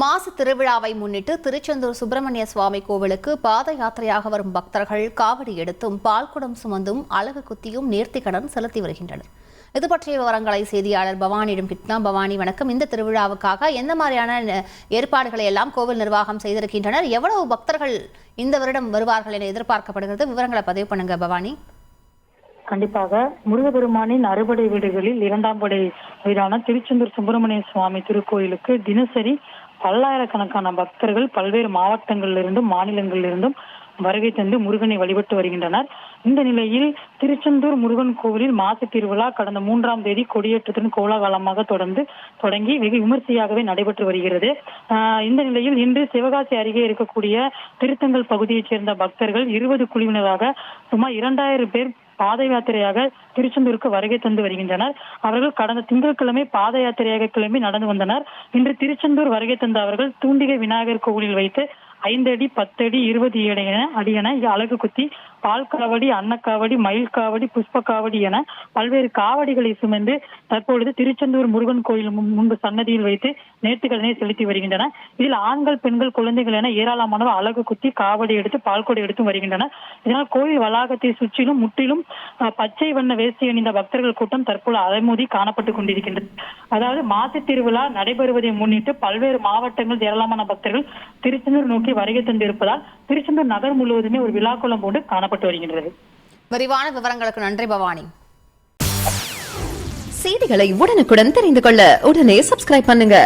மாசு திருவிழாவை முன்னிட்டு திருச்செந்தூர் சுப்பிரமணிய சுவாமி கோவிலுக்கு பாத யாத்திரையாக வரும் பக்தர்கள் காவடி எடுத்தும் பால்குடம் சுமந்தும் அழகு குத்தியும் நேர்த்திக்கடன் செலுத்தி வருகின்றனர். இது பற்றிய விவரங்களை செய்தியாளர் பவானியிடம் கிட்லாம் பவானி வணக்கம். இந்த திருவிழாவுக்காக எந்த மாதிரியான ஏற்பாடுகளை எல்லாம் கோவில் நிர்வாகம் செய்திருக்கின்றனர்? எவ்வளவு பக்தர்கள் இந்த வருடம் வருவார்கள் என எதிர்பார்க்கப்படுகிறது? விவரங்களை பதிவு பண்ணுங்க பவானி. கண்டிப்பாக முருகபெருமானின் அறுபடை வீடுகளில் இரண்டாம் படை வீடான திருச்செந்தூர் சுப்பிரமணிய சுவாமி திருக்கோயிலுக்கு தினசரி பல்லாயிரக்கணக்கான பக்தர்கள் பல்வேறு மாவட்டங்களிலிருந்தும் மாநிலங்களிலிருந்தும் வருகை தந்து முருகனை வழிபட்டு வருகின்றனர். இந்த நிலையில் திருச்செந்தூர் முருகன் கோவிலில் மாசி திருவிழா கடந்த மூன்றாம் தேதி கொடியேற்றத்துடன் கோலாகலமாக தொடர்ந்து தொடங்கி வெகு விமர்சையாகவே நடைபெற்று வருகிறது. ஆஹ் இந்த நிலையில் இன்று சிவகாசி அருகே இருக்கக்கூடிய திருத்தங்கல் பகுதியைச் சேர்ந்த பக்தர்கள் இருபது குழுவினராக சுமார் இரண்டாயிரம் பேர் பாத யாத்திரையாக திருச்செந்தூருக்கு வருகை தந்து வருகின்றனர். அவர்கள் கடந்த திங்கட்கிழமை பாத யாத்திரையாக கிளம்பி நடந்து வந்தனர். இன்று திருச்செந்தூர் வருகை தந்த அவர்கள் தூண்டிகை விநாயகர் கோவிலில் வைத்து ஐந்து அடி பத்து அடி இருபது அடி என அடி என அழகு குத்தி பால் காவடி அன்னக்காவடி மயில் காவடி புஷ்ப காவடி என பல்வேறு காவடிகளை சுமந்து தற்பொழுது திருச்செந்தூர் முருகன் கோயில் முன்பு சன்னதியில் வைத்து நேர்த்திக்கடனை செலுத்தி வருகின்றன. இதில் ஆண்கள் பெண்கள் குழந்தைகள் என ஏராளமானவர் அழகு குத்தி காவடி எடுத்து பால்கொடை எடுத்து வருகின்றனர். இதனால் கோயில் வளாகத்தை சுற்றிலும் முற்றிலும் பச்சை வண்ண வேஷ்டி அணிந்த பக்தர்கள் கூட்டம் தற்போது அலைமோதி காணப்பட்டுக் கொண்டிருக்கின்றது. அதாவது மாசி திருவிழா நடைபெறுவதை முன்னிட்டு பல்வேறு மாவட்டங்கள் ஏராளமான பக்தர்கள் திருச்செந்தூர் நோக்கி வருகை தந்திருப்பதால் திருச்செந்தூர் நகர் முழுவதுமே ஒரு விழாக்குளம் போன்று காணப்பட்டு வருகின்றது. விரிவான விவரங்களுக்கு நன்றி பவானி. செய்திகளை உடனுக்குடன் தெரிந்து கொள்ள உடனே சப்ஸ்கிரைப் பண்ணுங்க.